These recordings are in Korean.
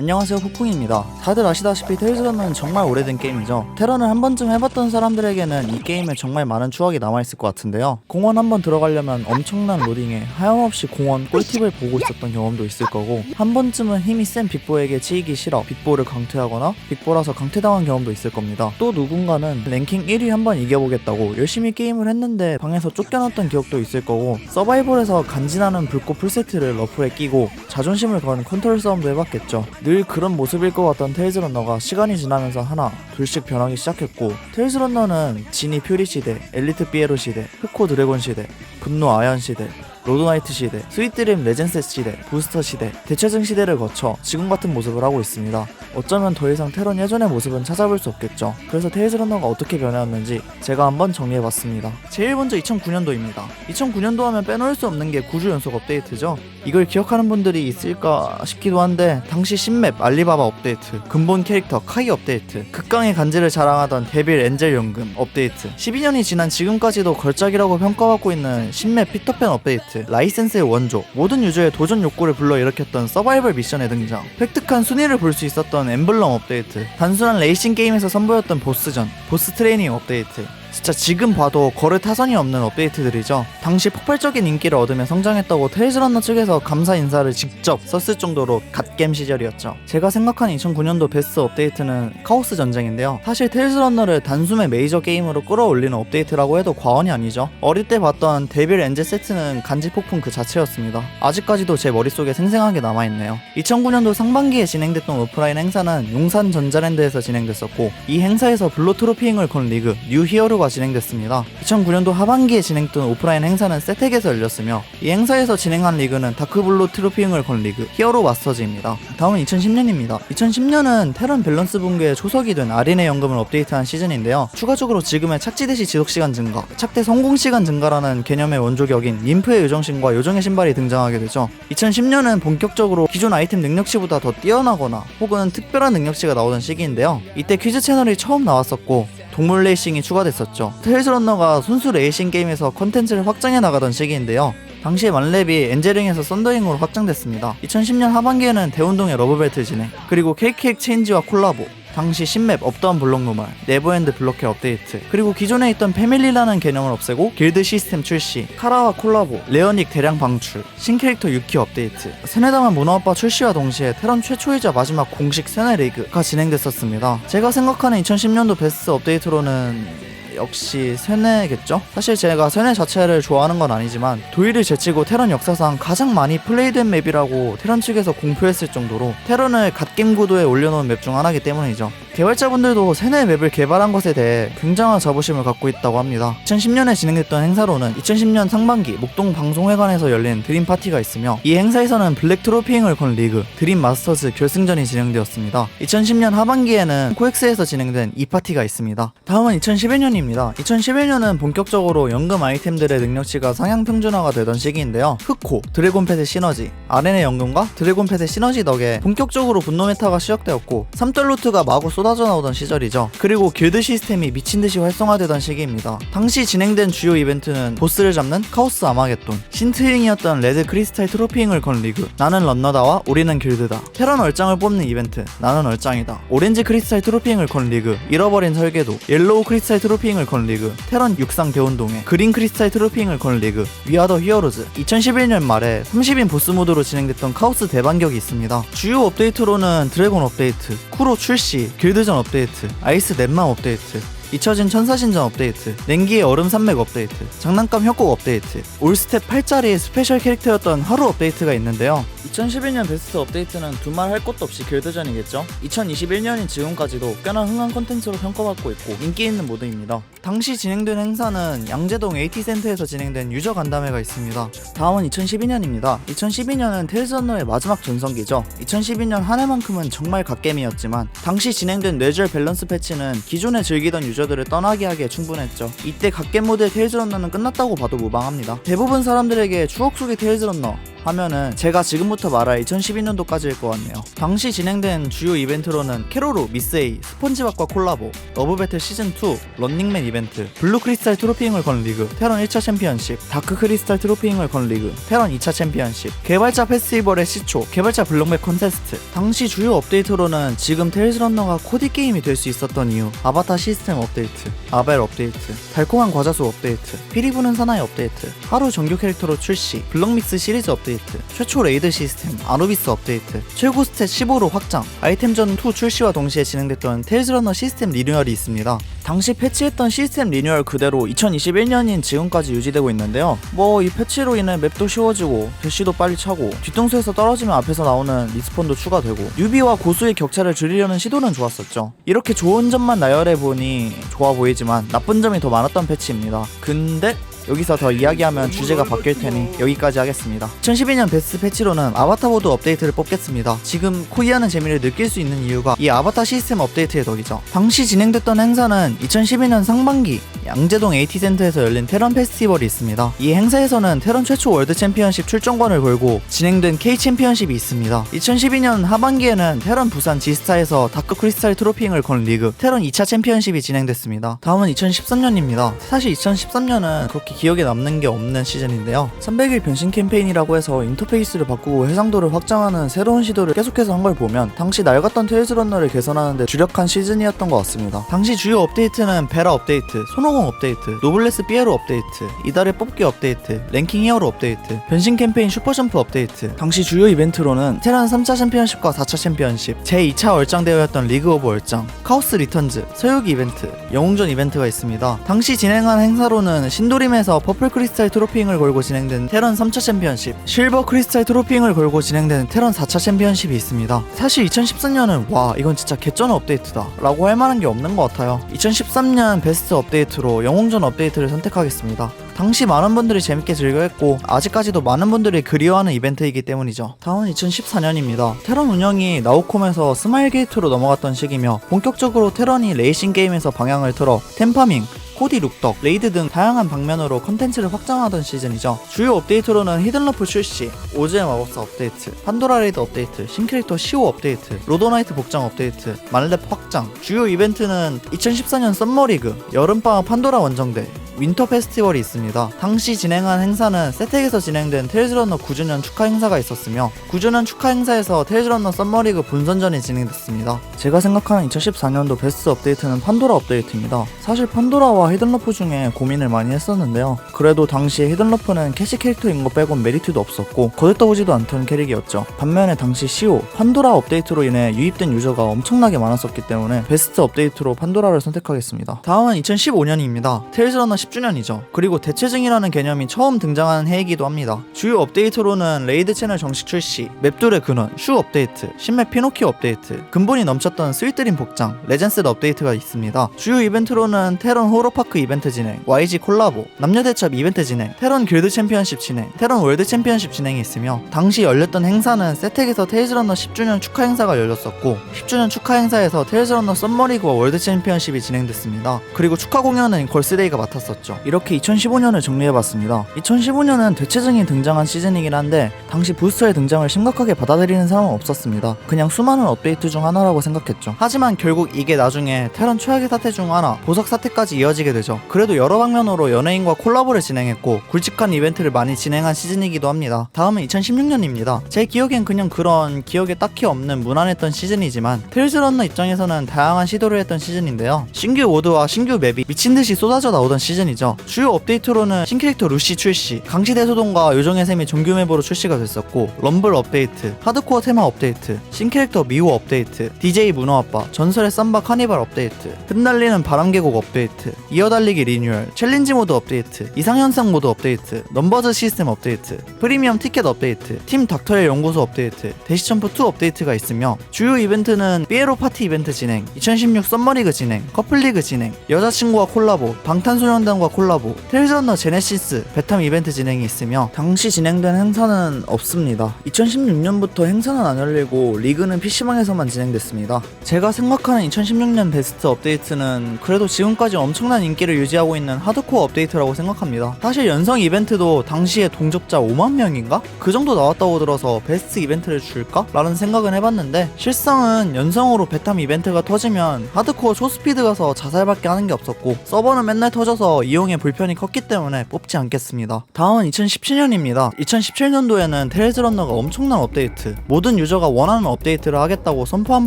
안녕하세요 폭풍입니다. 다들 아시다시피 테일즈런은 정말 오래된 게임이죠. 테런을 한 번쯤 해봤던 사람들에게는 이 게임에 정말 많은 추억이 남아있을 것 같은데요. 공원 한 번 들어가려면 엄청난 로딩에 하염없이 공원 꿀팁을 보고 있었던 경험도 있을 거고 한 번쯤은 힘이 센 빅보에게 치이기 싫어 빅보를 강퇴하거나 빅보라서 강퇴당한 경험도 있을 겁니다. 또 누군가는 랭킹 1위 한 번 이겨보겠다고 열심히 게임을 했는데 방에서 쫓겨났던 기억도 있을 거고 서바이벌에서 간지나는 불꽃 풀세트를 러프에 끼고 자존심을 건 컨트롤 싸움도 해봤겠죠. 늘 그런 모습일 것 같던 테일즈 런너가 시간이 지나면서 하나 둘씩 변하기 시작했고 테일즈 런너는 지니 퓨리 시대, 엘리트 피에로 시대, 흑호 드래곤 시대, 분노 아연 시대 로드나이트 시대, 스윗드림 레전스 시대, 부스터 시대, 대체증 시대를 거쳐 지금 같은 모습을 하고 있습니다. 어쩌면 더 이상 테런 예전의 모습은 찾아볼 수 없겠죠. 그래서 테일즈 런너가 어떻게 변해왔는지 제가 한번 정리해봤습니다. 제일 먼저 2009년도입니다. 2009년도 하면 빼놓을 수 없는 게 9주 연속 업데이트죠. 이걸 기억하는 분들이 있을까 싶기도 한데 당시 신맵 알리바바 업데이트, 근본 캐릭터 카이 업데이트, 극강의 간지를 자랑하던 데빌 엔젤 연금 업데이트, 12년이 지난 지금까지도 걸작이라고 평가받고 있는 신맵 피터팬 업데이트, 라이센스의 원조, 모든 유저의 도전 욕구를 불러일으켰던 서바이벌 미션의 등장, 획득한 순위를 볼 수 있었던 엠블럼 업데이트, 단순한 레이싱 게임에서 선보였던 보스전, 보스 트레이닝 업데이트, 진짜 지금 봐도 거래 타선이 없는 업데이트들이죠. 당시 폭발적인 인기를 얻으며 성장했다고 테일즈런너 측에서 감사 인사를 직접 썼을 정도로 갓겜 시절이었죠. 제가 생각하는 2009년도 베스트 업데이트는 카오스 전쟁인데요. 사실 테일즈런너를 단숨에 메이저 게임으로 끌어올리는 업데이트라고 해도 과언이 아니죠. 어릴 때 봤던 데빌 엔젤 세트는 간지 폭풍 그 자체였습니다. 아직까지도 제 머릿속에 생생하게 남아있네요. 2009년도 상반기에 진행됐던 오프라인 행사는 용산 전자랜드에서 진행됐었고 이 행사에서 블루 트로피잉을 건 리그 뉴 히어로 행사가 진행됐습니다. 2009년도 하반기에 진행된 오프라인 행사는 세텍에서 열렸으며 이 행사에서 진행한 리그는 다크블루 트로핑을 건 리그 히어로 마스터즈입니다. 다음은 2010년입니다. 2010년은 테런 밸런스 붕괴의 초석이 된 아린의 연금을 업데이트한 시즌인데요. 추가적으로 지금의 착지 대시 지속 시간 증가, 착대 성공 시간 증가라는 개념의 원조격인 인프의 요정신과 요정의 신발이 등장하게 되죠. 2010년은 본격적으로 기존 아이템 능력치보다 더 뛰어나거나 혹은 특별한 능력치가 나오던 시기인데요. 이때 퀴즈 채널이 처음 나왔었고 동물 레이싱이 추가됐었죠. 테일즈 런너가 순수 레이싱 게임에서 컨텐츠를 확장해 나가던 시기인데요. 당시에 만렙이 엔젤링에서 썬더링으로 확장됐습니다. 2010년 하반기에는 대운동의 러브벨트 진행, 그리고 케이크엑 체인지와 콜라보, 당시 신맵 업다운 블록 노말, 네버엔드 블록헤 업데이트, 그리고 기존에 있던 패밀리라는 개념을 없애고 길드 시스템 출시, 카라와 콜라보, 레어닉 대량 방출, 신캐릭터 유키 업데이트, 세네다만 문어아빠 출시와 동시에 테런 최초이자 마지막 공식 세네 리그가 진행됐었습니다. 제가 생각하는 2010년도 베스트 업데이트로는 역시 세네겠죠? 사실 제가 세네 자체를 좋아하는 건 아니지만 도일을 제치고 테런 역사상 가장 많이 플레이된 맵이라고 테런 측에서 공표했을 정도로 테런을 갓겜 구도에 올려놓은 맵 중 하나이기 때문이죠. 개발자분들도 세네 맵을 개발한 것에 대해 굉장한 자부심을 갖고 있다고 합니다. 2010년에 진행됐던 행사로는 2010년 상반기 목동 방송회관에서 열린 드림 파티가 있으며 이 행사에서는 블랙 트로피잉을 건 리그 드림 마스터즈 결승전이 진행되었습니다. 2010년 하반기에는 코엑스에서 진행된 이 파티가 있습니다. 다음은 2011년입니다. 2011년은 본격적으로 연금 아이템들의 능력치가 상향 평준화가 되던 시기인데요. 흑호, 드래곤펫의 시너지, 아렌의 연금과 드래곤펫의 시너지 덕에 본격적으로 분노 메타가 시작되었고 3달 루트가 마구 쏟아져 나오던 시절이죠. 그리고 길드 시스템이 미친 듯이 활성화되던 시기입니다. 당시 진행된 주요 이벤트는 보스를 잡는 카오스 아마겟돈, 신트윙이었던 레드 크리스탈 트로피잉을 건 리그, 나는 런너다와 우리는 길드다, 테런 얼짱을 뽑는 이벤트, 나는 얼짱이다, 오렌지 크리스탈 트로피잉을 건 리그, 잃어버린 설계도, 옐로우 크리스탈 트로피잉을 건 리그, 테런 육상 대운동회, 그린 크리스탈 트로피잉을 건 리그, 위아더 히어로즈, 2011년 말에 30인 보스 모드로 진행됐던 카오스 대반격이 있습니다. 주요 업데이트로는 드래곤 업데이트, 쿠로 출시, 길 드전 업데이트, 아이스 넷맘 업데이트, 잊혀진 천사신전 업데이트, 냉기의 얼음 산맥 업데이트, 장난감 협곡 업데이트, 올스텝 8짜리 스페셜 캐릭터였던 하루 업데이트가 있는데요. 2011년 베스트 업데이트는 두말 할 것도 없이 길드전이겠죠? 2021년인 지금까지도 꽤나 흥한 컨텐츠로 평가받고 있고 인기 있는 모드입니다. 당시 진행된 행사는 양재동 AT센터에서 진행된 유저 간담회가 있습니다. 다음은 2012년입니다. 2012년은 테일즈 언너의 마지막 전성기죠. 2012년 한 해만큼은 정말 갓겜이었지만 당시 진행된 뇌절 밸런스 패치는 기존에 즐기던 유저 유저들을 떠나게 하기에 충분했죠. 이때 갓겜 모드의 테일즈 런너는 끝났다고 봐도 무방합니다. 대부분 사람들에게 추억 속의 테일즈 런너 하면은 제가 지금부터 말할 2012년도까지일 것 같네요. 당시 진행된 주요 이벤트로는 캐로루, 미스에이, 스폰지밥과 콜라보, 러브배틀 시즌2, 런닝맨 이벤트, 블루 크리스탈 트로피잉을 건 리그, 테런 1차 챔피언십, 다크 크리스탈 트로피잉을 건 리그, 테런 2차 챔피언십, 개발자 페스티벌의 시초, 개발자 블록맵 컨테스트. 당시 주요 업데이트로는 지금 테일즈 런너가 코디 게임이 될 수 있었던 이유, 아바타 시스템 업 데이트, 아벨 업데이트, 달콤한 과자수 업데이트, 피리 부는 사나이 업데이트, 하루 정규 캐릭터로 출시, 블록믹스 시리즈 업데이트, 최초 레이드 시스템, 아누비스 업데이트, 최고 스탯 15로 확장, 아이템전 2 출시와 동시에 진행됐던 테일즈 런너 시스템 리뉴얼이 있습니다. 당시 패치했던 시스템 리뉴얼 그대로 2021년인 지금까지 유지되고 있는데요. 뭐 이 패치로 인해 맵도 쉬워지고 대시도 빨리 차고 뒤통수에서 떨어지면 앞에서 나오는 리스폰도 추가되고 뉴비와 고수의 격차를 줄이려는 시도는 좋았었죠. 이렇게 좋은 점만 나열해 보니 좋아 보이지만 나쁜 점이 더 많았던 패치입니다. 근데 여기서 더 이야기하면 주제가 바뀔 테니 여기까지 하겠습니다. 2012년 베스트 패치로는 아바타 보드 업데이트를 뽑겠습니다. 지금 코이하는 재미를 느낄 수 있는 이유가 이 아바타 시스템 업데이트의 덕이죠. 당시 진행됐던 행사는 2012년 상반기 양재동 AT센터에서 열린 테런 페스티벌이 있습니다. 이 행사에서는 테런 최초 월드 챔피언십 출전권을 걸고 진행된 K 챔피언십이 있습니다. 2012년 하반기에는 테런 부산 지스타에서 다크 크리스탈 트로핑을 건 리그 테런 2차 챔피언십이 진행됐습니다. 다음은 2013년입니다. 사실 2013년은 그렇게 기억에 남는 게 없는 시즌인데요. 300일 변신 캠페인이라고 해서 인터페이스를 바꾸고 해상도를 확장하는 새로운 시도를 계속해서 한 걸 보면 당시 낡았던 테일즈 런너를 개선하는데 주력한 시즌이었던 것 같습니다. 당시 주요 업데이트는 베라 업데이트, 손오공 업데이트, 노블레스 삐에로 업데이트, 이달의 뽑기 업데이트, 랭킹 히어로 업데이트, 변신 캠페인 슈퍼점프 업데이트. 당시 주요 이벤트로는 테란 3차 챔피언십과 4차 챔피언십, 제2차 얼짱 대회였던 리그 오브 얼짱, 카오스 리턴즈, 서유기 이벤트, 영웅전 이벤트가 있습니다. 당시 진행한 행사로는 신도림 에서 퍼플 크리스탈 트로핑을 걸고 진행된 테런 3차 챔피언십, 실버 크리스탈 트로핑을 걸고 진행된 테런 4차 챔피언십이 있습니다. 사실 2014년은 와 이건 진짜 개쩌는 업데이트다 라고 할 만한 게 없는 것 같아요. 2013년 베스트 업데이트로 영웅전 업데이트를 선택하겠습니다. 당시 많은 분들이 재밌게 즐겨했고 아직까지도 많은 분들이 그리워하는 이벤트이기 때문이죠. 다음은 2014년입니다. 테런 운영이 나우콤에서 스마일 게이트로 넘어갔던 시기며 본격적으로 테런이 레이싱 게임에서 방향을 틀어 템파밍, 코디 룩덕, 레이드 등 다양한 방면으로 컨텐츠를 확장하던 시즌이죠. 주요 업데이트로는 히든러프 출시, 오즈의 마법사 업데이트, 판도라 레이드 업데이트, 신캐릭터 시오 업데이트, 로도나이트 복장 업데이트, 만렙 확장, 주요 이벤트는 2014년 썸머리그, 여름방학 판도라 원정대, 윈터 페스티벌이 있습니다. 당시 진행한 행사는 세텍에서 진행된 테일즈런너 9주년 축하 행사가 있었으며 9주년 축하 행사에서 테일즈런너 썸머리그 본선전이 진행됐습니다. 제가 생각하는 2014년도 베스트 업데이트는 판도라 업데이트입니다. 사실 판도라와 히든러프 중에 고민을 많이 했었는데요. 그래도 당시에 히든러프는 캐시 캐릭터인 거 빼곤 메리트도 없었고 거들떠보지도 않던 캐릭이었죠. 반면에 당시 시오, 판도라 업데이트로 인해 유입된 유저가 엄청나게 많았었기 때문에 베스트 업데이트로 판도라를 선택하겠습니다. 다음은 2015년입니다. 테일즈런너 10주년이죠. 그리고 대체증이라는 개념이 처음 등장하는 해이기도 합니다. 주요 업데이트로는 레이드 채널 정식 출시, 맵돌의 근원, 슈 업데이트, 신맵 피노키오 업데이트, 근본이 넘쳤던 스윗드림 복장, 레전스 업데이트가 있습니다. 주요 이벤트로는 테런 호러파크 이벤트 진행, YG 콜라보, 남녀 대첩 이벤트 진행, 테런 길드 챔피언십 진행, 테런 월드 챔피언십 진행이 있으며 당시 열렸던 행사는 세텍에서 테일즈런너 10주년 축하 행사가 열렸었고 10주년 축하 행사에서 테일즈런너 썸머리그와 월드 챔피언십이 진행됐습니다. 그리고 축하 공연은 걸스데이가 맡았었죠. 이렇게 2015년 을 정리해봤습니다. 2015년은 대체증이 등장한 시즌이긴 한데 당시 부스터의 등장을 심각하게 받아들이는 사람은 없었습니다. 그냥 수많은 업데이트 중 하나라고 생각했죠. 하지만 결국 이게 나중에 테런 최악의 사태 중 하나, 보석 사태까지 이어지게 되죠. 그래도 여러 방면으로 연예인과 콜라보를 진행했고 굵직한 이벤트를 많이 진행한 시즌이기도 합니다. 다음은 2016년입니다. 제 기억엔 그냥 그런 기억에 딱히 없는 무난했던 시즌이지만 테일즈 런너 입장에서는 다양한 시도를 했던 시즌인데요. 신규 워드와 신규 맵이 미친듯이 쏟아져 나오던 시즌이죠. 주요 업데이트 로는 신캐릭터 루시 출시, 강시대 소동과 요정의 셈이 정규 맵으로 출시가 됐었고 럼블 업데이트, 하드코어 테마 업데이트, 신캐릭터 미호 업데이트, DJ 문어아빠, 전설의 쌈바 카니발 업데이트, 흩날리는 바람계곡 업데이트, 이어달리기 리뉴얼, 챌린지 모드 업데이트, 이상현상 모드 업데이트, 넘버즈 시스템 업데이트, 프리미엄 티켓 업데이트, 팀 닥터의 연구소 업데이트, 대시점프 2 업데이트가 있으며 주요 이벤트는 삐에로 파티 이벤트 진행, 2016 썸머리그 진행, 커플리그 진행, 여자친구와 콜라보, 방탄소년단 킹덤과 콜라보, 테일 즈 런너 제네시스 베탐 이벤트 진행이 있으며 당시 진행된 행사는 없습니다. 2016년부터 행사는 안 열리고 리그는 PC방에서만 진행됐습니다. 제가 생각하는 2016년 베스트 업데이트는 그래도 지금까지 엄청난 인기를 유지하고 있는 하드코어 업데이트라고 생각합니다. 사실 연성 이벤트도 당시에 동접자 5만 명인가? 그 정도 나왔다고 들어서 베스트 이벤트를 줄까? 라는 생각은 해봤는데 실상은 연성으로 베탐 이벤트가 터지면 하드코어 초스피드 가서 자살밖에 하는 게 없었고 서버는 맨날 터져서 이용에 불편이 컸기 때문에 뽑지 않겠습니다. 다음은 2017년입니다. 2017년도에는 테일즈 런너가 엄청난 업데이트, 모든 유저가 원하는 업데이트를 하겠다고 선포한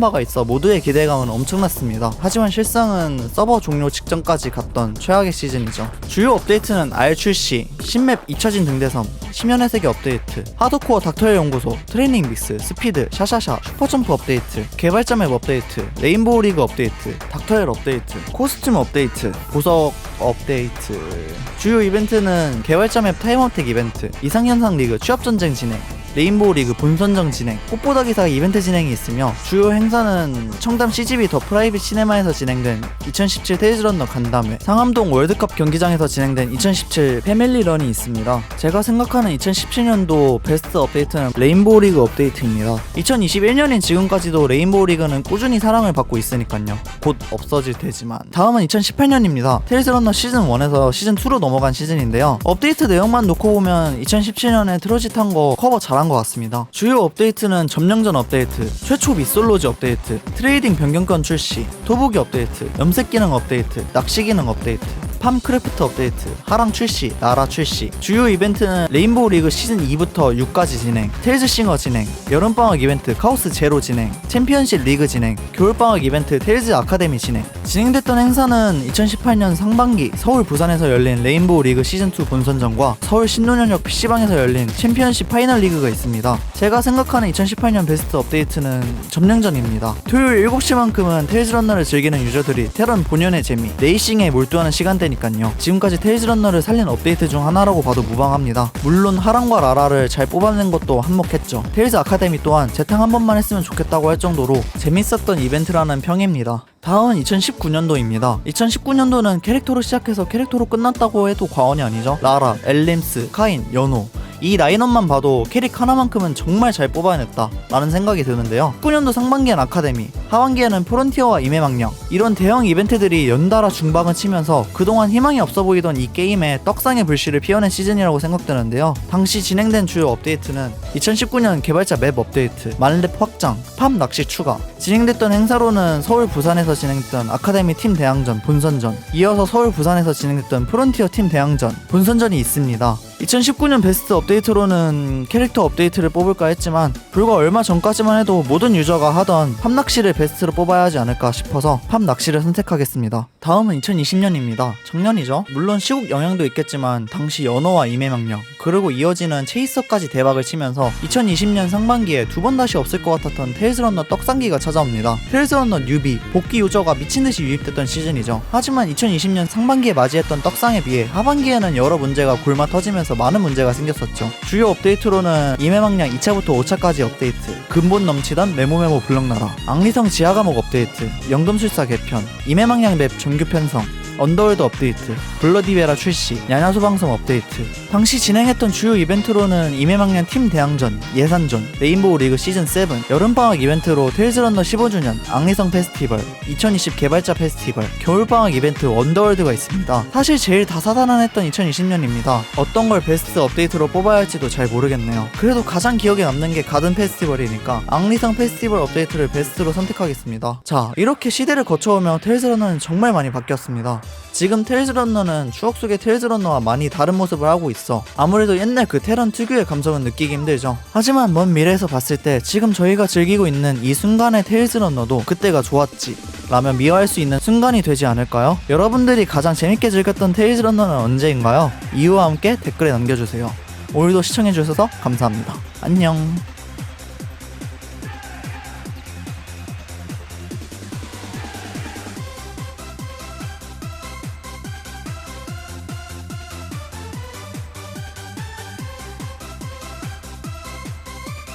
바가 있어 모두의 기대감은 엄청났습니다. 하지만 실상은 서버 종료 직전까지 갔던 최악의 시즌이죠. 주요 업데이트는 R 출시, 신맵 잊혀진 등대섬, 심연의 세계 업데이트, 하드코어 닥터의 연구소, 트레이닝 믹스, 스피드, 샤샤샤, 슈퍼점프 업데이트, 개발자 맵 업데이트, 레인보우 리그 업데이트, 닥터엘 업데이트, 코스튬 업데이트, 보석 업데이트. 주요 이벤트는 개발자 맵 타임어택 이벤트, 이상현상 리그 취업전쟁 진행, 레인보우 리그 본선정 진행, 꽃보다 기사 이벤트 진행이 있으며 주요 행사는 청담 CGV 더 프라이빗 시네마에서 진행된 2017 테이즈 런너 간담회, 상암동 월드컵 경기장에서 진행된 2017 패밀리 런이 있습니다. 제가 생각하는 2017년도 베스트 업데이트는 레인보우 리그 업데이트입니다. 2021년인 지금까지도 레인보우 리그는 꾸준히 사랑을 받고 있으니까요. 곧 없어질 테지만. 다음은 2018년입니다. 테이즈 런너 시즌 1에서 시즌 2로 넘어간 시즌인데요. 업데이트 내용만 놓고 보면 2017년에 트로짓한 거 커버 잘한 것 같습니다. 주요 업데이트는 점령전 업데이트, 최초 미솔로지 업데이트, 트레이딩 변경권 출시, 토부기 업데이트, 염색 기능 업데이트, 낚시 기능 업데이트, 팜 크래프트 업데이트, 하랑 출시, 나라 출시. 주요 이벤트는 레인보우 리그 시즌 2부터 6까지 진행, 테일즈 싱어 진행, 여름방학 이벤트 카오스 제로 진행, 챔피언십 리그 진행, 겨울방학 이벤트 테일즈 아카데미 진행. 진행됐던 행사는 2018년 상반기 서울 부산에서 열린 레인보우 리그 시즌 2 본선전과 서울 신논현역 PC방에서 열린 챔피언십 파이널 리그가 있습니다. 제가 생각하는 2018년 베스트 업데이트는 점령전입니다. 토요일 7시만큼은 테일즈 런너를 즐기는 유저들이 테런 본연의 재미, 레이싱에 몰두하는 시간대니 까요. 지금까지 테일즈 런너를 살린 업데이트 중 하나라고 봐도 무방합니다. 물론 하랑과 라라를 잘 뽑아낸 것도 한몫했죠. 테일즈 아카데미 또한 재탕 한 번만 했으면 좋겠다고 할 정도로 재밌었던 이벤트라는 평입니다. 다음은 2019년도입니다. 2019년도는 캐릭터로 시작해서 캐릭터로 끝났다고 해도 과언이 아니죠. 라라, 엘림스, 카인, 연호 이 라인업만 봐도 캐릭 하나만큼은 정말 잘 뽑아냈다 라는 생각이 드는데요 19년도 상반기엔 아카데미 하반기에는 프론티어와 임해망령 이런 대형 이벤트들이 연달아 중방을 치면서 그동안 희망이 없어 보이던 이 게임에 떡상의 불씨를 피워낸 시즌이라고 생각되는데요. 당시 진행된 주요 업데이트는 2019년 개발자 맵 업데이트 만렙 확장 팝 낚시 추가. 진행됐던 행사로는 서울 부산에서 진행됐던 아카데미 팀 대항전 본선전. 이어서 서울 부산에서 진행됐던 프론티어 팀 대항전 본선전이 있습니다. 2019년 베스트 업데이트로는 캐릭터 업데이트를 뽑을까 했지만 불과 얼마 전까지만 해도 모든 유저가 하던 팝낚시를 베 스트로 뽑아야 하지 않을까 싶어서 팝 낚시를 선택하겠습니다. 다음은 2020년입니다. 작년이죠. 물론 시국 영향도 있겠지만 당시 연어와 임해명령 그리고 이어지는 체이서까지 대박을 치면서 2020년 상반기에 두 번 다시 없을 것 같았던 테일즈 런너 떡상기가 찾아옵니다. 테일즈 런너 뉴비 복귀 유저가 미친듯이 유입됐던 시즌이죠. 하지만 2020년 상반기에 맞이했던 떡상에 비해 하반기에는 여러 문제가 골마 터지면서 많은 문제가 생겼었죠. 주요 업데이트로는 임해망냥 2차부터 5차까지 업데이트, 근본 넘치던 메모메모 블럭나라, 앙리성 지하 감옥 업데이트, 연금술사 개편, 임해망냥 맵 정규 편성, 언더월드 업데이트, 블러디베라 출시, 야냐소 방송 업데이트. 당시 진행했던 주요 이벤트로는 임해망냥 팀 대항전, 예산전, 레인보우 리그 시즌 7, 여름방학 이벤트로 테일즈 런너 15주년, 앙리성 페스티벌, 2020 개발자 페스티벌, 겨울방학 이벤트 언더월드가 있습니다. 사실 제일 다사다난했던 2020년입니다. 어떤 걸 베스트 업데이트로 뽑아야 할지도 잘 모르겠네요. 그래도 가장 기억에 남는 게 가든 페스티벌이니까 앙리성 페스티벌 업데이트를 베스트로 선택하겠습니다. 자, 이렇게 시대를 거쳐오며 테일즈 런너는 정말 많이 바뀌었습니다. 지금 테일즈 런너는 추억 속의 테일즈 런너와 많이 다른 모습을 하고 있어. 아무래도 옛날 그 테런 특유의 감성은 느끼기 힘들죠. 하지만 먼 미래에서 봤을 때 지금 저희가 즐기고 있는 이 순간의 테일즈 런너도 그때가 좋았지. 라며 미워할 수 있는 순간이 되지 않을까요? 여러분들이 가장 재밌게 즐겼던 테일즈 런너는 언제인가요? 이유와 함께 댓글에 남겨주세요. 오늘도 시청해주셔서 감사합니다. 안녕.